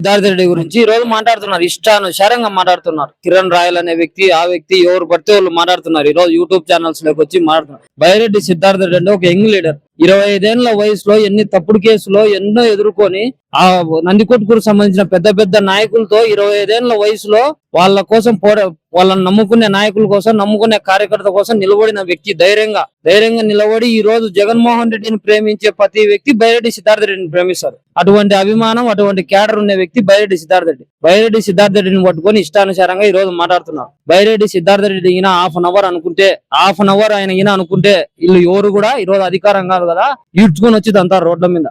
దారిద్రెడ్డి గురించి ఈ రోజు మాట్లాడుతున్నారు. ఇష్టానుసారంగా మాట్లాడుతున్నారు. కిరణ్ రాయల్ అనే వ్యక్తి ఆ వ్యక్తి ఎవరు పడితే వాళ్ళు మాట్లాడుతున్నారు. ఈ రోజు యూట్యూబ్ ఛానల్స్లోకి వచ్చి మాట్లాడుతున్నారు. బైరెడ్డి సిద్ధార్థ రెడ్డి అంటే ఒక యంగ్ లీడర్. ఇరవై ఐదేళ్ళ వయసులో ఎన్ని తప్పుడు కేసులో ఎన్నో ఎదుర్కొని ఆ నందికొట్టుకు సంబంధించిన పెద్ద పెద్ద నాయకులతో ఇరవై ఐదేళ్ళ వయసులో వాళ్ళ కోసం పోరా వాళ్ళని నమ్ముకునే నాయకుల కోసం నమ్ముకునే కార్యకర్త కోసం నిలబడిన వ్యక్తి ధైర్యంగా ధైర్యంగా నిలబడి ఈ రోజు జగన్మోహన్ రెడ్డిని ప్రేమించే ప్రతి వ్యక్తి బైరెడ్డి సిద్ధార్థ రెడ్డిని ప్రేమిస్తారు. అటువంటి అభిమానం అటువంటి క్యాడర్ ఉన్న వ్యక్తి బైరెడ్డి సిద్ధార్థ రెడ్డి. బైరెడ్డి సిద్ధార్థ రెడ్డిని పట్టుకొని ఇష్టానుసారంగా ఈ రోజు మాట్లాడుతున్నారు. బైరెడ్డి సిద్ధార్థ రెడ్డి ఈయన హాఫ్ అన్ అవర్ అనుకుంటే హాఫ్ అన్ అవర్ ఆయన ఈయన అనుకుంటే వీళ్ళు ఎవరు కూడా ఈ రోజు అధికారం కాదు కదా ఈడ్చుకొని వచ్చి అంతా రోడ్ల మీద.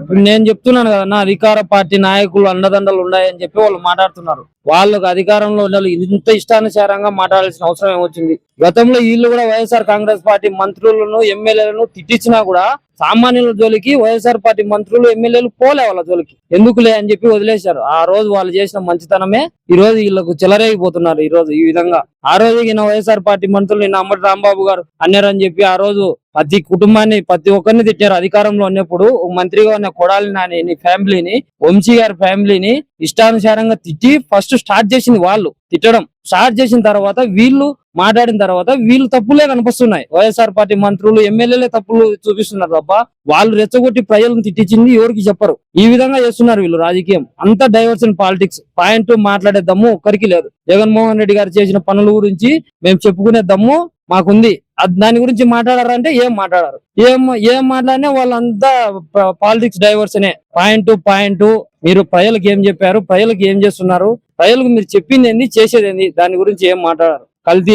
ఇప్పుడు నేను చెప్తున్నాను కదా నా అధికార పార్టీ నాయకులు అండదండలు ఉన్నాయని చెప్పి వాళ్ళు మాట్లాడుతున్నారు. వాళ్ళకు అధికారంలో ఉండాలి ఇంత ఇష్టానుసారంగా మాట్లాడాల్సిన అవసరం ఏమొచ్చింది? గతంలో వీళ్ళు కూడా వైఎస్ఆర్ కాంగ్రెస్ పార్టీ మంత్రులను ఎమ్మెల్యేలను తిట్టించినా కూడా సామాన్యుల జోలికి వైఎస్ఆర్ పార్టీ మంత్రులు ఎమ్మెల్యేలు పోలే వాళ్ళ జోలికి. ఎందుకులే అని చెప్పి వదిలేశారు. ఆ రోజు వాళ్ళు చేసిన మంచితనమే ఈ రోజు వీళ్ళకు చెలరేగిపోతున్నారు ఈ రోజు ఈ విధంగా. ఆ రోజు ఈయన వైఎస్ఆర్ పార్టీ మంత్రులు నిన్న అమ్మటి రాంబాబు గారు అన్నారని చెప్పి ఆ రోజు ప్రతి కుటుంబాన్ని ప్రతి ఒక్కరిని తిట్టారు. అధికారంలో ఉన్నప్పుడు మంత్రిగా ఉన్న కొడాలి నాని నీ ఫ్యామిలీని వంశీ గారి ఫ్యామిలీని ఇష్టానుసారంగా తిట్టి ఫస్ట్ స్టార్ట్ చేసింది వాళ్ళు తిట్టడం. స్టార్ట్ చేసిన తర్వాత వీళ్ళు మాట్లాడిన తర్వాత వీళ్ళు తప్పులే కనిపిస్తున్నాయి. వైఎస్ఆర్ పార్టీ మంత్రులు ఎమ్మెల్యేలే తప్పులు చూపిస్తున్నారు తప్ప వాళ్ళు రెచ్చగొట్టి ప్రజలను తిట్టించింది ఎవరికి చెప్పరు. ఈ విధంగా చేస్తున్నారు వీళ్ళు రాజకీయం. అంత డైవర్షన్ పాలిటిక్స్ పాయింట్ మాట్లాడే దమ్ము ఒక్కరికి లేదు. జగన్మోహన్ రెడ్డి గారు చేసిన పనుల గురించి మేము చెప్పుకునే దమ్ము మాకుంది. అది దాని గురించి మాట్లాడారంటే ఏం మాట్లాడారు? ఏం ఏం మాట్లాడినా వాళ్ళంతా పాలిటిక్స్ డైవర్స్ అనే పాయింట్ పాయింట్ మీరు ప్రజలకు ఏం చెప్పారు? ప్రజలకు ఏం చేస్తున్నారు? ప్రజలకు మీరు చెప్పింది ఏంది? చేసేది ఏంది? దాని గురించి ఏం మాట్లాడారు? కల్తీ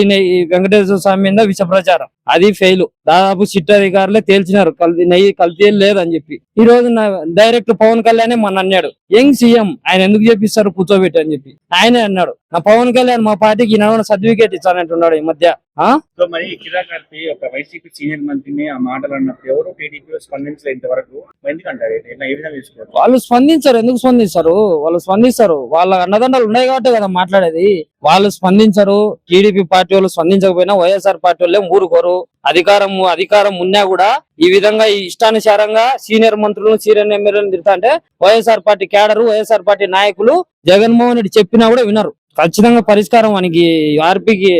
వెంకటేశ్వర స్వామి మీద విష ప్రచారం అది ఫెయిల్ దాదాపు సిట్ అధికారులే తేల్చినారు. కల్తీ నెయ్యి కల్తీ లేదని చెప్పి. ఈ రోజు డైరెక్ట్ పవన్ కళ్యాణే మన అన్నాడు. యంగ్ సీఎం ఆయన ఎందుకు చెప్పిస్తారు కూర్చోబెట్టి అని చెప్పి. ఆయనే అన్నాడు. నా పవన్ కళ్యాణ్ మా పార్టీకి నడవన సర్టిఫికేట్ ఇచ్చానంటున్నాడు ఈ మధ్య. ఆ? సో మరి కిరాకార్తి ఒక వైసీపీ సీనియర్ మంత్రిని ఆ మాటలు అన్నప్పుడు ఎవరు టీడీపీ స్పందించలేదు ఇంతవరకు? మరి ఎందుకంటారు? ఇట్లా ఏ విధంగా తీసుకోవాలి వాళ్ళు స్పందించరు. ఎందుకు స్పందిస్తారు వాళ్ళు స్పందిస్తారు వాళ్ళ అన్నదండలు ఉన్నాయి కాబట్టి కదా మాట్లాడేది. వాళ్ళు స్పందించరు. టీడీపీ పార్టీ వాళ్ళు స్పందించకపోయినా వైఎస్ఆర్ పార్టీ వాళ్ళే ఊరుకోరు. అధికారం అధికారం ఉన్నా కూడా ఈ విధంగా ఈ ఇష్టానుసారంగా సీనియర్ మంత్రులను సీనియర్ ఎమ్మెల్యేలను తిడతా అంటే YSR party cadre YSR party నాయకులు జగన్మోహన్ రెడ్డి చెప్పినా కూడా వినరు. ఖచ్చితంగా పరిష్కారం మనకి ఆర్పీకి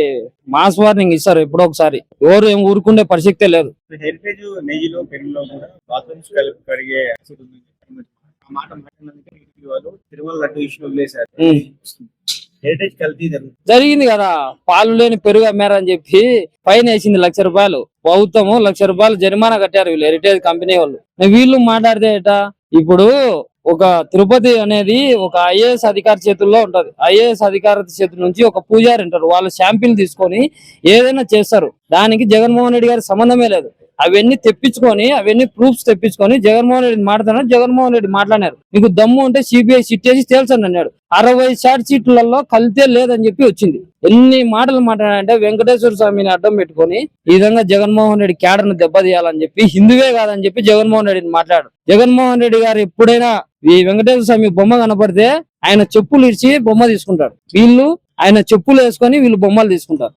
మాస్ వార్నింగ్ ఇస్తారు ఎప్పుడో ఒకసారి. ఎవరు ఏం ఊరుకుండే పరిస్థితే లేదు. హెరిటేజ్ నెయ్యిలో పెరుగులో కూడా బాత్రూమ్స్ మాట మాట్లాడినందుకే టీడీపీ వాళ్ళు తిరుమల లడ్డు ఇష్యూ వదిలేశారు. హెరిటేజ్ కల్తీ జరిగింది కదా. పాలు లేని పెరుగు అమ్మారని చెప్పి పైన వేసింది లక్ష రూపాయలు. ప్రభుత్వము లక్ష రూపాయలు జరిమానా కట్టారు వీళ్ళు హెరిటేజ్ కంపెనీ వాళ్ళు. వీళ్ళు మాట్లాడితే ఏట? ఇప్పుడు ఒక తిరుపతి అనేది ఒక ఐఏఎస్ అధికారి చేతుల్లో ఉంటది. ఐఏఎస్ అధికారి చేతుల నుంచి ఒక పూజారి ఉంటారు. వాళ్ళు శాంపిల్ తీసుకొని ఏదైనా చేస్తారు. దానికి జగన్మోహన్ రెడ్డి గారి సంబంధమే లేదు. అవన్నీ తెప్పించుకొని అవన్నీ ప్రూఫ్స్ తెప్పించుకొని జగన్మోహన్ రెడ్డి మాట్లాడారు జగన్మోహన్ రెడ్డి మాట్లాడారు నీకు దమ్ము ఉంటే సిబిఐ సిట్ చేసి తేల్చండి అన్నాడు. అరవై షార్ట్ సీట్లలో కలితే లేదని చెప్పి వచ్చింది. ఎన్ని మాటలు మాట్లాడాలంటే వెంకటేశ్వర స్వామిని అడ్డం పెట్టుకొని ఈ విధంగా జగన్మోహన్ రెడ్డి క్యాడర్ను దెబ్బతీయాలని చెప్పి హిందువే కాదని చెప్పి జగన్మోహన్ రెడ్డిని మాట్లాడు జగన్మోహన్ రెడ్డి గారు ఎప్పుడైనా ఈ వెంకటేశ్వర స్వామి బొమ్మ కనపడితే ఆయన చెప్పులు ఇచ్చి బొమ్మ తీసుకుంటాడు. వీళ్ళు ఆయన చెప్పులు వేసుకొని వీళ్ళు బొమ్మలు తీసుకుంటారు.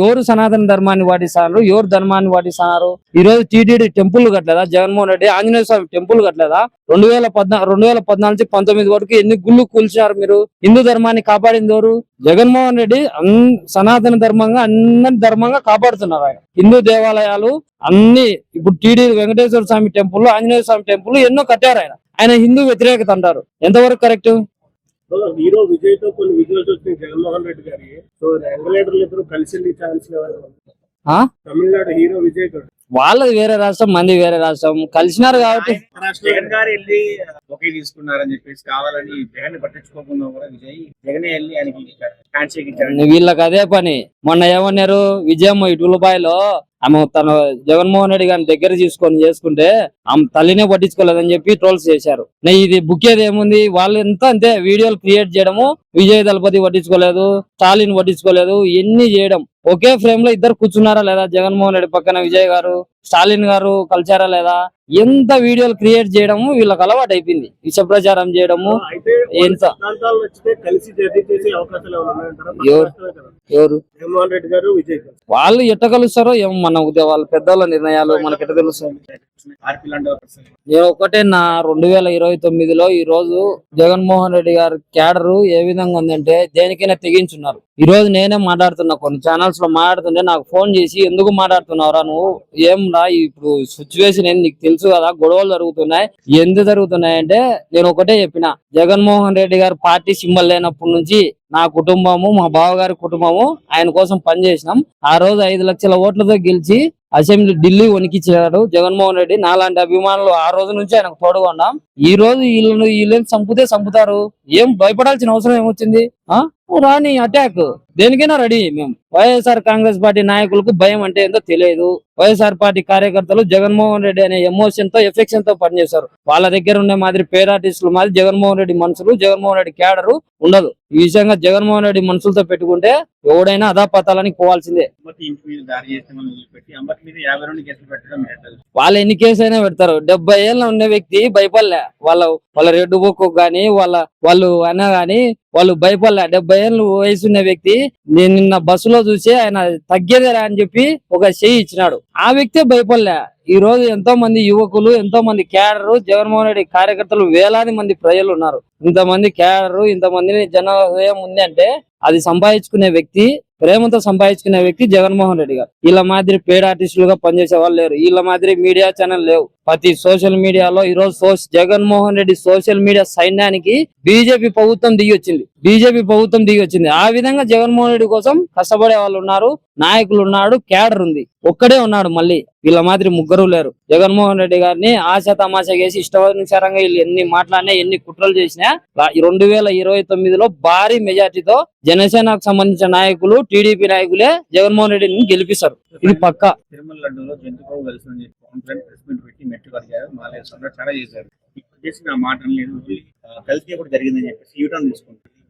ఎవరు సనాతన ధర్మాన్ని పాటిస్తారు ఎవరు ధర్మాన్ని పాటిస్తున్నారు ఈ రోజు టీటీడీ టెంపుల్ కట్టలేదా? జగన్మోహన్ రెడ్డి ఆంజనేయ స్వామి టెంపుల్ కట్టలేదా? రెండు వేల పద్నా రెండు వేల పద్నాలుగు పంతొమ్మిది వరకు ఎన్ని గుళ్ళు కూల్చారు మీరు? హిందూ ధర్మాన్ని కాపాడింది ఎవరు? జగన్మోహన్ రెడ్డి సనాతన ధర్మంగా అన్ని ధర్మంగా కాపాడుతున్నారు ఆయన. హిందూ దేవాలయాలు అన్ని ఇప్పుడు TD Venkateswara Swamy temple Anjaneya Swamy temple ఎన్నో కట్టారు ఆయన. ఆయన హిందూ వ్యతిరేకత అంటారు. ఎంతవరకు కరెక్ట్? హీరో విజయ్తో కొన్ని విజువల్స్ వచ్చినాయి. జగన్మోహన్ రెడ్డి గారి. సో యంగ్ ఇద్దరు కలిసి వెళ్ళి ఛాన్స్ ఆ? తమిళనాడు హీరో విజయ్ తోటి. వాళ్ళది వేరే రాష్ట్రం మంది వేరే రాష్ట్రం. కలిసినారు కాబట్టి. జగన్ గారు వెళ్ళి ఒకే తీసుకున్నారని చెప్పేసి కావాలని జగన్ పట్టించుకోకుండా కూడా విజయ్ జగనే వెళ్ళి ఆయనకి హ్యాండ్ షేక్ ఇచ్చారు వీళ్ళకి అదే పని. మొన్న ఏమన్నారు? విజయమ్మ ఇటులబాయిలో ఆమె తన జగన్మోహన్ రెడ్డి గారిని దగ్గర తీసుకొని చేసుకుంటే ఆమె తల్లినే పట్టించుకోలేదని చెప్పి ట్రోల్స్ చేశారు. ఇది బుక్కేది ఏముంది? వాళ్ళు ఎంత అంతే. వీడియోలు క్రియేట్ చేయడము విజయ్ దళపతి పట్టించుకోలేదు స్టాలిన్ పట్టించుకోలేదు ఎన్ని చేయడం. ఒకే ఫ్రేమ్లో ఇద్దరు కూర్చున్నారా లేదా? జగన్మోహన్ రెడ్డి పక్కన విజయ్ గారు స్టాలిన్ గారు కలిసారా లేదా? ఎంత వీడియోలు క్రియేట్ చేయడము వీళ్ళకి అలవాటు అయిపోయింది. విష ప్రచారం చేయడము ఎంత? ఎవరు? వాళ్ళు ఎట్ట కలుస్తారో ఏమో మన వాళ్ళ పెద్దోళ్ళ నిర్ణయాలు మనకి ఎట్ట తెలుస్తాయి? నేను ఒకటే నా రెండు వేల ఇరవై తొమ్మిదిలో ఈ రోజు జగన్మోహన్ రెడ్డి గారి క్యాడర్ ఏ విధంగా ఉందంటే దేనికైనా తెగించున్నారు. ఈ రోజు నేనే మాట్లాడుతున్నా కొన్ని ఛానల్స్లో మాట్లాడుతుంటే నాకు ఫోన్ చేసి ఎందుకు మాట్లాడుతున్నావురా నువ్వు? ఏం రా ఇప్పుడు సిచ్యువేషన్ ఏంది నీకు తెలుసు కదా గొడవలు జరుగుతున్నాయి. ఎందుకు జరుగుతున్నాయి అంటే నేను ఒకటే చెప్పిన జగన్మోహన్ రెడ్డి గారు పార్టీ సింబల్ లేనప్పటి నుంచి నా కుటుంబము మా బావగారి కుటుంబము ఆయన కోసం పనిచేసినాం. ఆ రోజు ఐదు లక్షల ఓట్లతో గెలిచి అసెంబ్లీ ఢిల్లీ వణికిచ్చాడు జగన్మోహన్ రెడ్డి. నాలాంటి అభిమానులు ఆ రోజు నుంచి ఆయనకు తోడుగా ఉన్నాం ఈ రోజు వీళ్ళను వీళ్ళని చంపుతే చంపుతారు? ఏం భయపడాల్సిన అవసరం ఏమొచ్చింది? ఆ? రాని అటాక్ దేనికైనా రెడీ. మేము వైఎస్ఆర్ కాంగ్రెస్ పార్టీ నాయకులకు భయం అంటే ఏంటో తెలియదు. వైఎస్ఆర్ పార్టీ కార్యకర్తలు జగన్మోహన్ రెడ్డి అనే ఎమోషన్తో ఎఫెక్షన్తో పనిచేస్తారు వాళ్ళ దగ్గర ఉండే మాదిరి పేరు ఆర్టిస్టులు మాదిరి జగన్మోహన్ రెడ్డి మనుషులు జగన్మోహన్ రెడ్డి క్యాడరు ఉండదు. ఈ విషయంగా జగన్మోహన్ రెడ్డి మనుషులతో పెట్టుకుంటే ఎవడైనా అధాపతాలని పోవాల్సిందే? వాళ్ళు ఎన్ని కేసు అయినా పెడతారు. డెబ్బై ఏళ్ళ ఉన్న వ్యక్తి భయపడలే. వాళ్ళ వాళ్ళ రెడ్ బుక్ గాని వాళ్ళ వాళ్ళు అన్న గాని వాళ్ళు భయపడలే. డెబ్బై ఏళ్ళు వయసు ఉన్న వ్యక్తి నేను నిన్న బస్సులో చూసి ఆయన తగ్గేదేరా అని చెప్పి ఒక చెయ్యి ఇచ్చినాడు. ఆ వ్యక్తే భయపడలే. ఈ రోజు ఎంతో మంది యువకులు ఎంతో మంది క్యాడరు జగన్మోహన్ రెడ్డి కార్యకర్తలు వేలాది మంది ప్రజలు ఉన్నారు. ఇంతమంది క్యాడరు ఇంతమందిని జన హృదయం ఉంది అంటే అది సంపాదించుకునే వ్యక్తి ప్రేమతో సంపాదించుకునే వ్యక్తి జగన్మోహన్ రెడ్డి గారు. వీళ్ళ మాదిరి పేడ్ ఆర్టిస్టులుగా పనిచేసే వాళ్ళు లేరు. వీళ్ళ మాదిరి మీడియా ఛానల్ లేవు. ప్రతి సోషల్ మీడియాలో ఈ రోజు జగన్మోహన్ రెడ్డి సోషల్ మీడియా సైన్యానికి బీజేపీ ప్రభుత్వం దిగి వచ్చింది. బీజేపీ ప్రభుత్వం దిగి వచ్చింది ఆ విధంగా జగన్మోహన్ రెడ్డి కోసం కష్టపడే వాళ్ళు ఉన్నారు నాయకులు ఉన్నాడు క్యాడర్ ఉంది. ఒక్కడే ఉన్నాడు మళ్ళీ. వీళ్ళ మాదిరి ముగ్గురు లేరు. జగన్మోహన్ రెడ్డి గారిని ఆశ తమాషా చేసి ఇష్టానుసారంగా వీళ్ళు ఎన్ని మాట్లాడినా ఎన్ని కుట్రలు చేసినా రెండు వేల ఇరవై తొమ్మిదిలో భారీ మెజార్టీతో జనసేనకు సంబంధించిన నాయకులు టీడీపీ నాయకులే జగన్మోహన్ రెడ్డిని గెలిపిస్తారు. ఇది పక్క. తిరుమల లడ్డూలో జంతువు కలిసి చాలా చేశారు. చేసిన మాట లేదు కలిసి కూడా జరిగిందని చెప్పేసి యూటర్న్ తీసుకుంటారు.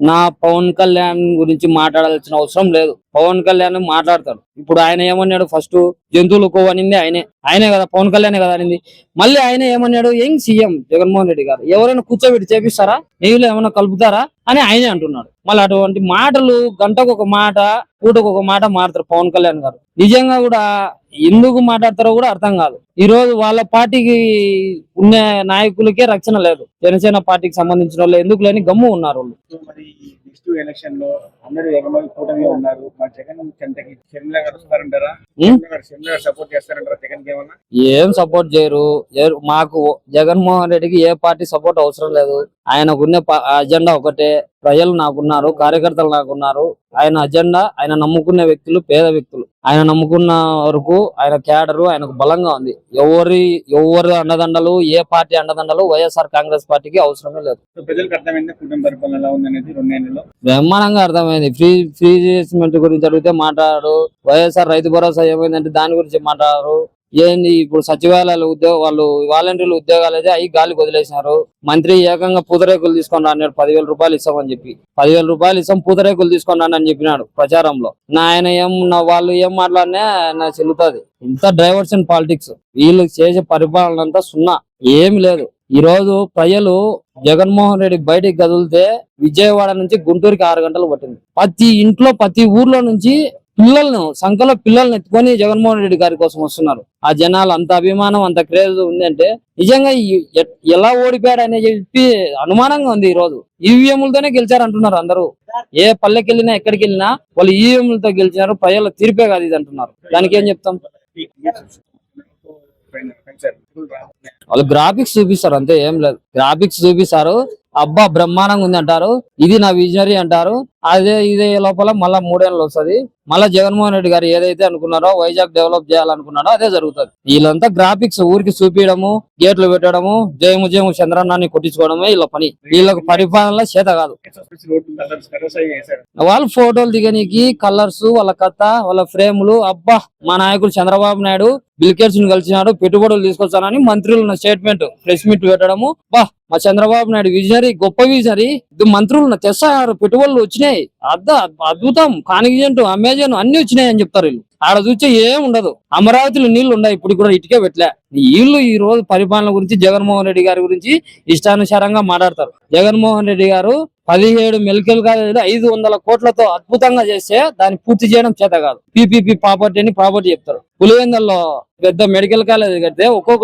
నా పవన్ కళ్యాణ్ గురించి మాట్లాడాల్సిన అవసరం లేదు. పవన్ కళ్యాణ్ మాట్లాడతాడు. ఇప్పుడు ఆయన ఏమన్నాడు? ఫస్ట్ జంతువులు కోవనింది ఆయనే. ఆయనే కదా పవన్ కళ్యాణ్ కదా అనింది. మళ్ళీ ఆయన ఏమన్నాడు? ఏం సీఎం జగన్మోహన్ రెడ్డి గారు. ఎవరైనా కూర్చోబెట్టి చేపిస్తారా? నీళ్ళు ఏమైనా కలుపుతారా? అని ఆయనే అంటున్నాడు. మళ్ళీ అటువంటి మాటలు గంటకు ఒక మాట పూటకు ఒక మాట మారుతారు పవన్ కళ్యాణ్ గారు. నిజంగా కూడా ఎందుకు మాట్లాడతారో కూడా అర్థం కాదు. ఈ రోజు వాళ్ళ పార్టీకి ఉన్న నాయకులకే రక్షణ లేదు. జనసేన పార్టీకి సంబంధించిన వాళ్ళు ఎందుకు లేని గమ్ము ఉన్నారు వాళ్ళు. నెక్స్ట్ ఎలక్షన్లో అందరూ ఏకమై కూటమి ఉన్నారు మరి జగన్ చెంతకి షర్మిల గారు వస్తారంటారా? ఉం? షర్మిల గారు షర్మిల గారు సపోర్ట్ చేస్తారంటారా జగన్కి ఏమన్నా? ఏం సపోర్ట్ చేయరు. మాకు జగన్మోహన్ రెడ్డికి ఏ పార్టీ సపోర్ట్ అవసరం లేదు. ఆయనకున్న అజెండా ఒకటే. ప్రజలు నాకున్నారు కార్యకర్తలు నాకున్నారు. ఆయన అజెండా ఆయన నమ్ముకునే వ్యక్తులు పేద వ్యక్తులు. ఆయన నమ్ముకున్న వరకు ఆయన క్యాడరు ఆయనకు బలంగా ఉంది. ఎవరి ఎవరి అండదండలు ఏ పార్టీ అండదండలు వైఎస్ఆర్ కాంగ్రెస్ పార్టీకి అవసరమే లేదు. ప్రజలకు అర్థమైంది? కుటుంబ పరిపాలన ఎలా ఉందనేది రెండు బ్రహ్మాండంగా అర్థమైంది. ఫ్రీ ఫ్రీ రిజిస్ట్మెంట్ గురించి అడిగితే మాట్లాడారు. వైఎస్ఆర్ రైతు భరోసా ఏమైందంటే దాని గురించి మాట్లాడారు. ఏంది? ఇప్పుడు సచివాలయాలు ఉద్యోగ వాళ్ళు వాలంటీర్లు ఉద్యోగాలు అయితే అవి గాలికి వదిలేసినారు. మంత్రి ఏకంగా పూతరేకులు తీసుకొని అన్నాడు పదివేల రూపాయలు ఇస్తామని చెప్పి. పదివేల రూపాయలు ఇస్తాం పూతరేకులు తీసుకొని అని చెప్పినాడు ప్రచారంలో. నా ఆయన ఏం నా వాళ్ళు ఏం మాట్లాడినా నా చెల్లుతుంది. ఇంత డైవర్స్ అండ్ పాలిటిక్స్. వీళ్ళు చేసే పరిపాలన అంతా సున్నా. ఏమి లేదు. ఈ రోజు ప్రజలు జగన్మోహన్ రెడ్డి బయటికి కదిలితే విజయవాడ నుంచి గుంటూరుకి ఆరు గంటలు పట్టింది. ప్రతి ఇంట్లో ప్రతి ఊర్లో నుంచి పిల్లలను సంఖ్యలో పిల్లల్ని ఎత్తుకొని జగన్మోహన్ రెడ్డి గారి కోసం వస్తున్నారు. ఆ జనాలు అంత అభిమానం అంత క్రేజ్ ఉందంటే నిజంగా ఎలా ఓడిపోయాడు అని చెప్పి అనుమానంగా ఉంది ఈ రోజు ఈవీఎంలతోనే గెలిచారు అంటున్నారు అందరూ. ఏ పల్లెకి వెళ్ళినా ఎక్కడికి వెళ్ళినా వాళ్ళు ఈవీఎంలతో గెలిచినారు ప్రజల తీర్పే కాదు ఇది అంటున్నారు. దానికి ఏం చెప్తాం? వాళ్ళు గ్రాఫిక్స్ చూపిస్తారు అంతే ఏం లేదు. గ్రాఫిక్స్ చూపిస్తారు. అబ్బా బ్రహ్మాండంగా ఉంది అంటారు. ఇది నా విజనరీ అంటారు. అదే ఇదే లోపల మళ్ళా మూడేళ్ళు వస్తది. మళ్ళా జగన్మోహన్ రెడ్డి గారు ఏదైతే అనుకున్నారో వైజాగ్ డెవలప్ చేయాలనుకున్నారో అదే జరుగుతుంది. వీళ్ళంతా గ్రాఫిక్స్ ఊరికి చూపించడము గేట్లు పెట్టడము జయము జయము చంద్రన్నాన్ని కొట్టించుకోవడమే వీళ్ళ పని. వీళ్ళకి పరిపాలన చేత కాదు. వాళ్ళు ఫోటోలు దిగనీకి కలర్స్ వాళ్ళ కథ వాళ్ళ ఫ్రేములు అబ్బా మా నాయకుడు చంద్రబాబు నాయుడు బిల్కేట్స్ కలిసినాడు పెట్టుబడులు తీసుకొస్తానని మంత్రులు స్టేట్మెంట్ ప్రెస్ మీట్ పెట్టడము. బా మా చంద్రబాబు నాయుడు విజనరీ గొప్ప విజనరీ మంత్రులు తెస్తారు పెట్టుబడులు వచ్చినాయి. అద్ద అద్భుతం. కానిజెంట్ అమెజాన్ అన్ని వచ్చినాయి అని చెప్తారు వీళ్ళు. ఆడ చూస్తే ఏం ఉండదు. అమరావతిలో నీళ్ళు ఉన్నాయి ఇప్పుడు కూడా ఇటుకే పెట్టలే. వీళ్ళు ఈ రోజు పరిపాలన గురించి జగన్మోహన్ రెడ్డి గారి గురించి ఇష్టానుసారంగా మాట్లాడతారు. జగన్మోహన్ రెడ్డి గారు పదిహేడు మెడికల్ కాలేజీలు ఐదు వందల కోట్లతో అద్భుతంగా చేస్తే దాన్ని పూర్తి చేయడం చేత కాదు. పీపీపీ ప్రాపర్టీ అని ప్రాపర్టీ చెప్తారు. పులివెందల్లో పెద్ద మెడికల్ కాలేజ్ కడితే ఒక్కొక్క